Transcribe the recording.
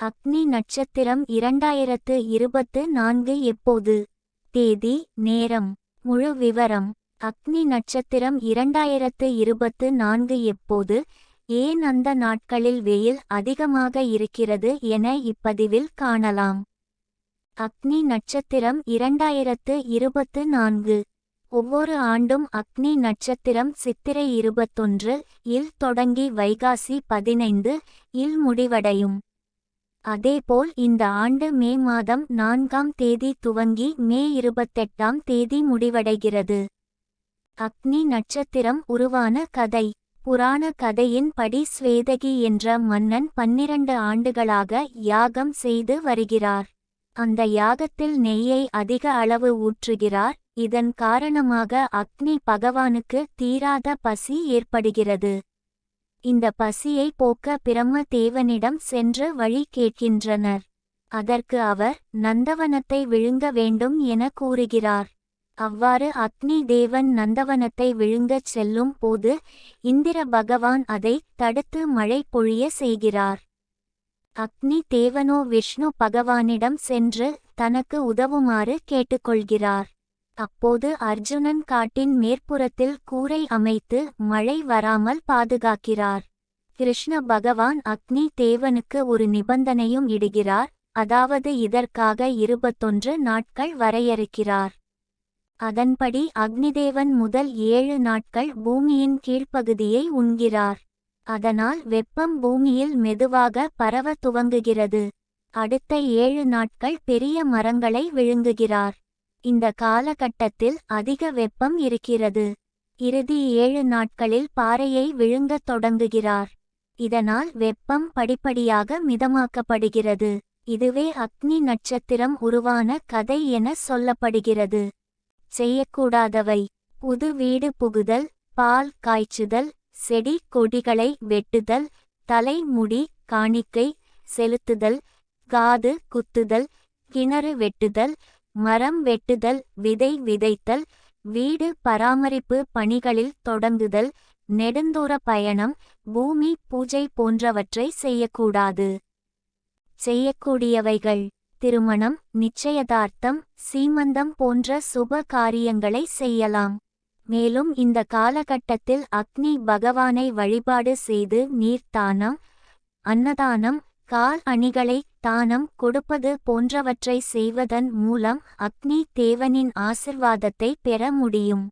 அக்னி நட்சத்திரம் இரண்டாயிரத்து இருபத்து நான்கு எப்போது? தேதி நேரம் முழு விவரம். அக்னி நட்சத்திரம் இரண்டாயிரத்து இருபத்து நான்கு எப்போது? ஏன் அந்த நாட்களில் வெயில் அதிகமாக இருக்கிறது என இப்பதிவில் காணலாம். அக்னி நட்சத்திரம் இரண்டாயிரத்து இருபத்து நான்கு. ஒவ்வொரு ஆண்டும் அக்னி நட்சத்திரம் சித்திரை இருபத்தொன்று இல் தொடங்கி வைகாசி பதினைந்து இல் முடிவடையும். அதேபோல் இந்த ஆண்டு மே மாதம் நான்காம் தேதி துவங்கி மே இருபத்தெட்டாம் தேதி முடிவடைகிறது. அக்னி நட்சத்திரம் உருவான கதை. புராண கதையின்படி ஸ்வேதகி என்ற மன்னன் பன்னிரண்டு ஆண்டுகளாக யாகம் செய்து வருகிறார். அந்த யாகத்தில் நெய்யை அதிக அளவு ஊற்றுகிறார். இதன் காரணமாக அக்னி பகவானுக்கு தீராத பசி ஏற்படுகிறது. இந்த பசியை போக்க பிரம்ம தேவனிடம் சென்று வழி கேட்கின்றனர். அதற்கு அவர் நந்தவனத்தை விழுங்க வேண்டும் என கூறுகிறார். அவ்வாறு அக்னி தேவன் நந்தவனத்தை விழுங்கச் செல்லும் போது இந்திர பகவான் அதை தடுத்து மழை பொழிய செய்கிறார். அக்னி தேவனோ விஷ்ணு பகவானிடம் சென்று தனக்கு உதவுமாறு கேட்டுக்கொள்கிறார். அப்போது அர்ஜுனன் காட்டின் மேற்புறத்தில் கூரை அமைத்து மழை வராமல் பாதுகாக்கிறார். கிருஷ்ண பகவான் அக்னி தேவனுக்கு ஒரு நிபந்தனையும் இடுகிறார். அதாவது இதற்காக இருபத்தொன்று நாட்கள் வரையறுக்கிறார். அதன்படி அக்னிதேவன் முதல் ஏழு நாட்கள் பூமியின் கீழ்ப்பகுதியை உண்கிறார். அதனால் வெப்பம் பூமியில் மெதுவாக பரவ துவங்குகிறது. அடுத்த ஏழு நாட்கள் பெரிய மரங்களை விழுங்குகிறார். இந்த காலகட்டத்தில் அதிக வெப்பம் இருக்கிறது. இறுதி ஏழு நாட்களில் பாறையை விழுங்கத் தொடங்குகிறார். இதனால் வெப்பம் படிப்படியாக மிதமாக்கப்படுகிறது. இதுவே அக்னி நட்சத்திரம் உருவான கதை என சொல்லப்படுகிறது. செய்யக்கூடாதவை. புது வீடு புகுதல் பால் காய்ச்சுதல் செடி கொடிகளை வெட்டுதல் தலை முடி காணிக்கை செலுத்துதல் காது குத்துதல் கிணறு வெட்டுதல் மரம் வெட்டுதல் விதை விதைத்தல் வீடு பராமரிப்பு பணிகளில் தொடங்குதல் நெடுந்தூர பயணம் பூமி பூஜை போன்றவற்றை செய்யக்கூடாது. செய்யக்கூடியவைகள் திருமணம் நிச்சயதார்த்தம் சீமந்தம் போன்ற சுப காரியங்களை செய்யலாம். மேலும் இந்த காலகட்டத்தில் அக்னி பகவானை வழிபாடு செய்து நீர்த்தானம் அன்னதானம் கால் அணிகளை தானம் கொடுப்பது போன்றவற்றை செய்வதன் மூலம் அக்னி தேவனின் ஆசிர்வாதத்தை பெற முடியும்.